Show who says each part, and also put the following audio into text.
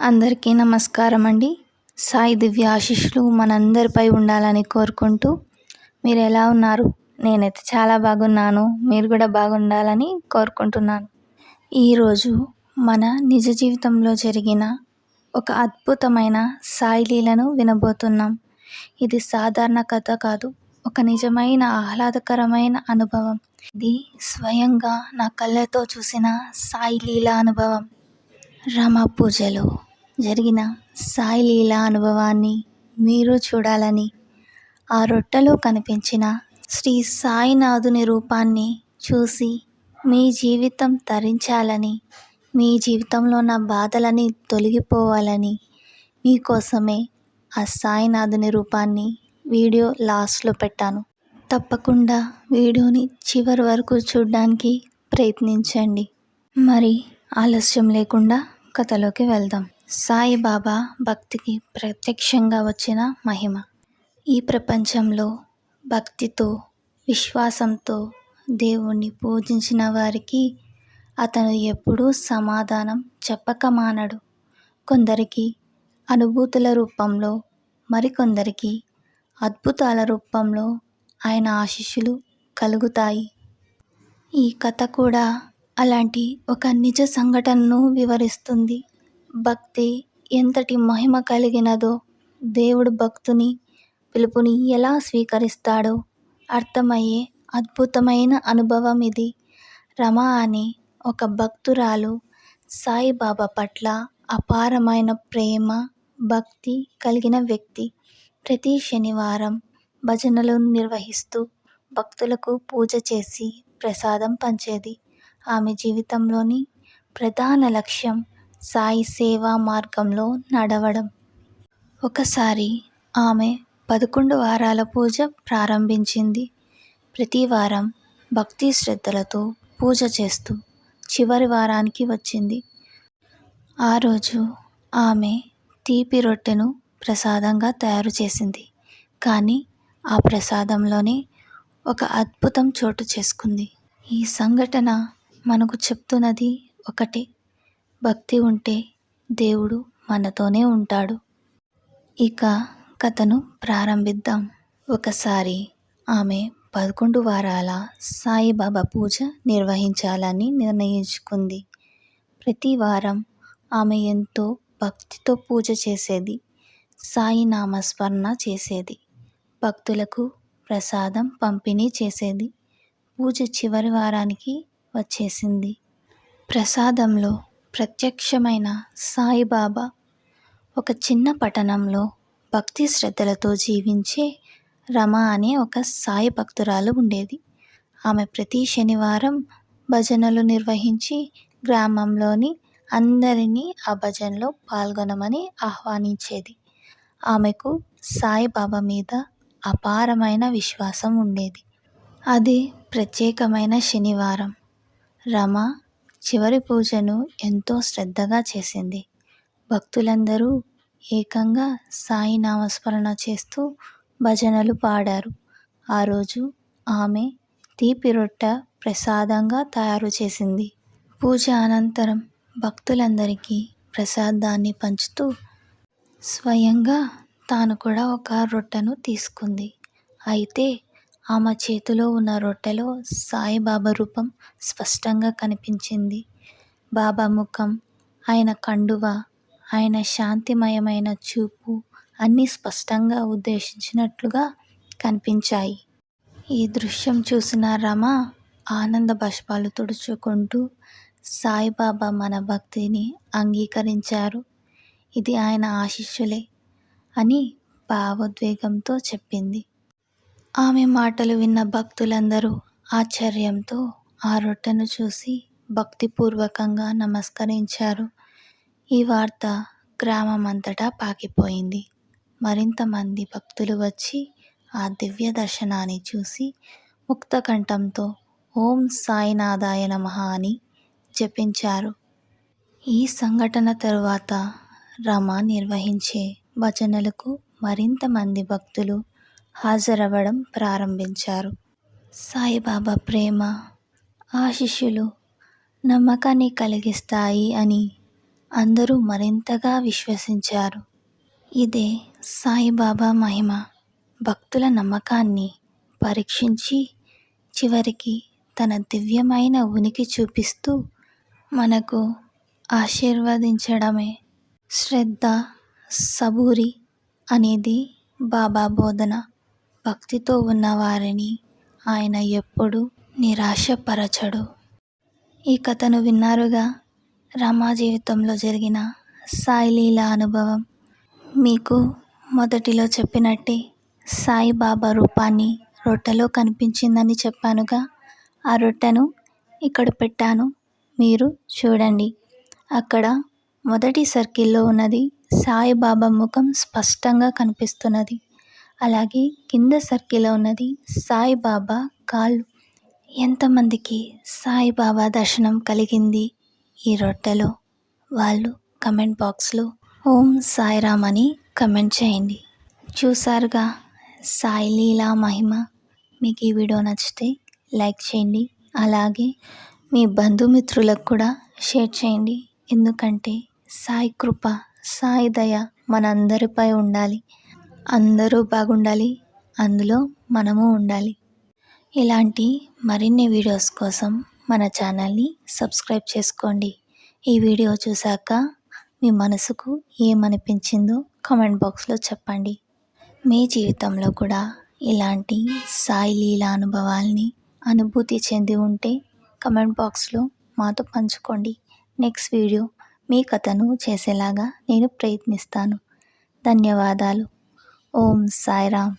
Speaker 1: అందరికీ నమస్కారం అండి సాయి దివ్య ఆశీస్సులు మనందరిపై ఉండాలని కోరుకుంటూ మీరు ఎలా ఉన్నారు? నేనైతే చాలా బాగున్నాను. మీరు కూడా బాగుండాలని కోరుకుంటున్నాను. ఈరోజు మన నిజ జీవితంలో జరిగిన ఒక అద్భుతమైన సాయి లీలను వినబోతున్నాం. ఇది సాధారణ కథ కాదు ఒక నిజమైన ఆహ్లాదకరమైన అనుభవం. ఇది స్వయంగా నా కళ్ళతో చూసిన సాయి లీల అనుభవం. రమ పూజలు. జరిగిన సాయిలీల అనుభవాన్ని మీరు చూడాలని ఆ రొట్టెలో కనిపించిన శ్రీ సాయినాథుని రూపాన్ని చూసి మీ జీవితం తరించాలని మీ జీవితంలో నా బాధలని తొలగిపోవాలని మీకోసమే ఆ సాయినాథుని రూపాన్ని వీడియో లాస్ట్లో పెట్టాను. తప్పకుండా వీడియోని చివరి వరకు చూడడానికి ప్రయత్నించండి. మరి ఆలస్యం లేకుండా కథలోకి వెళ్దాం. సాయిబాబా భక్తికి ప్రత్యక్షంగా వచ్చిన మహిమ. ఈ ప్రపంచంలో భక్తితో విశ్వాసంతో దేవుణ్ణి పూజించిన వారికి అతను ఎప్పుడూ సమాధానం చెప్పక మానడు కొందరికి అనుభూతుల రూపంలో మరికొందరికి అద్భుతాల రూపంలో ఆయన ఆశీస్సులు కలుగుతాయి. ఈ కథ కూడా అలాంటి ఒక నిజ సంఘటనను వివరిస్తుంది. భక్తి ఎంతటి మహిమ కలిగినదో దేవుడు భక్తుని పిలుపుని ఎలా స్వీకరిస్తాడో అర్థమయ్యే అద్భుతమైన అనుభవం ఇది. రమ అనే ఒక భక్తురాలు సాయిబాబా పట్ల అపారమైన ప్రేమ భక్తి కలిగిన వ్యక్తి. ప్రతి శనివారం భజనలు నిర్వహిస్తూ భక్తులకు పూజ చేసి ప్రసాదం పంచేది. ఆమె జీవితంలోని ప్రధాన లక్ష్యం సాయి సేవా మార్గంలో నడవడం. ఒకసారి ఆమె పదకొండు వారాల పూజ ప్రారంభించింది. ప్రతి వారం భక్తి శ్రద్ధలతో పూజ చేస్తూ చివరి వారానికి వచ్చింది. ఆ రోజు ఆమె తీపి రొట్టెను ప్రసాదంగా తయారు చేసింది. కానీ ఆ ప్రసాదంలోనే ఒక అద్భుతం చోటు చేసుకుంది. ఈ సంఘటన మనకు చెప్తున్నది ఒకటే. భక్తి ఉంటే దేవుడు మనతోనే ఉంటాడు. ఇక కథను ప్రారంభిద్దాం. ఒకసారి ఆమె పదకొండు వారాల సాయిబాబా పూజ నిర్వహించాలని నిర్ణయించుకుంది. ప్రతి వారం ఆమె ఎంతో భక్తితో పూజ చేసేది సాయి నామస్మరణ చేసేది భక్తులకు ప్రసాదం పంపిణీ చేసేది పూజ చివరి వారానికి వచ్చేసింది. ప్రసాదంలో ప్రత్యక్షమైన సాయిబాబా ఒక చిన్న పట్టణంలో భక్తి శ్రద్ధలతో జీవించే రమ అనే ఒక సాయి భక్తురాలు ఉండేది. ఆమె ప్రతి శనివారం భజనలు నిర్వహించి గ్రామంలోని అందరినీ ఆ భజనలో పాల్గొనమని ఆహ్వానించేది. ఆమెకు సాయిబాబా మీద అపారమైన విశ్వాసం ఉండేది. అది ప్రత్యేకమైన శనివారం. రమ చివరి పూజను ఎంతో శ్రద్ధగా చేసింది. భక్తులందరూ ఏకంగా సాయి నామస్మరణ చేస్తూ భజనలు పాడారు. ఆ రోజు ఆమె తీపి రొట్టె ప్రసాదంగా తయారు చేసింది. పూజ అనంతరం భక్తులందరికీ ప్రసాదాన్ని పంచుతూ స్వయంగా తాను కూడా ఒక రొట్టెను తీసుకుంది. అయితే ఆమె చేతిలో ఉన్న రొట్టెలో సాయిబాబా రూపం స్పష్టంగా కనిపించింది. బాబా ముఖం ఆయన కండువ ఆయన శాంతిమయమైన చూపు అన్నీ స్పష్టంగా ఉద్దేశించినట్లుగా కనిపించాయి. ఈ దృశ్యం చూసిన రమ ఆనంద బాష్పాలు తుడుచుకుంటూ సాయిబాబా మన భక్తిని అంగీకరించారు. ఇది ఆయన ఆశీస్సులే అని భావోద్వేగంతో చెప్పింది. ఆమె మాటలు విన్న భక్తులందరూ ఆశ్చర్యంతో ఆ రొట్టెను చూసి భక్తిపూర్వకంగా నమస్కరించారు. ఈ వార్త గ్రామం అంతటా పాకిపోయింది మరింతమంది భక్తులు వచ్చి ఆ దివ్య దర్శనాన్ని చూసి ముక్తకంఠంతో ఓం సాయినాథాయ నమ అని జపించారు. ఈ సంఘటన తరువాత రమ నిర్వహించే భజనలకు మరింత మంది భక్తులు హాజరవ్వడం ప్రారంభించారు. సాయిబాబా ప్రేమ ఆశిష్యులు నమ్మకాన్ని కలిగిస్తాయి అని అందరూ మరింతగా విశ్వసించారు. ఇదే సాయిబాబా మహిమ. భక్తుల నమ్మకాన్ని పరీక్షించి చివరికి తన దివ్యమైన ఉనికి చూపిస్తూ మనకు ఆశీర్వదించడమే. శ్రద్ధ సబూరి అనేది బాబా బోధన. భక్తితో ఉన్నవారిని ఆయన ఎప్పుడూ నిరాశపరచడు. ఈ కథను విన్నారుగా? రామా జీవితంలో జరిగిన సాయిలీల అనుభవం. మీకు మొదటిలో చెప్పినట్టే సాయిబాబా రూపాన్ని రొట్టెలో కనిపించిందని చెప్పానుగా? ఆ రొట్టెను ఇక్కడ పెట్టాను. మీరు చూడండి. అక్కడ మొదటి సర్కిల్లో ఉన్నది సాయిబాబా ముఖం స్పష్టంగా కనిపిస్తున్నది. అలాగే కింద సర్కిల్లో ఉన్నది సాయిబాబా కాళ్ళు. ఎంతమందికి సాయిబాబా దర్శనం కలిగింది ఈ రొట్టెలో? వాళ్ళు కమెంట్ బాక్స్లో ఓం సాయిరామ్ అని కమెంట్ చేయండి. చూసారుగా సాయి లీలా మహిమ. మీకు ఈ వీడియో నచ్చితే లైక్ చేయండి. అలాగే మీ బంధుమిత్రులకు కూడా షేర్ చేయండి. ఎందుకంటే సాయి కృప సాయి దయ మనందరిపై ఉండాలి. అందరూ బాగుండాలి. అందులో మనము ఉండాలి. ఇలాంటి మరిన్ని వీడియోస్ కోసం మన ఛానల్ని సబ్స్క్రైబ్ చేసుకోండి. ఈ వీడియో చూశాక మీ మనసుకు ఏమనిపించిందో కామెంట్ బాక్స్లో చెప్పండి. మీ జీవితంలో కూడా ఇలాంటి సాయి లీలా అనుభవాల్ని అనుభూతి చెంది ఉంటే కమెంట్ బాక్స్లో మాతో పంచుకోండి. నెక్స్ట్ వీడియో మీ కథను చేసేలాగా నేను ప్రయత్నిస్తాను. ధన్యవాదాలు. ఓం సాయిరామ్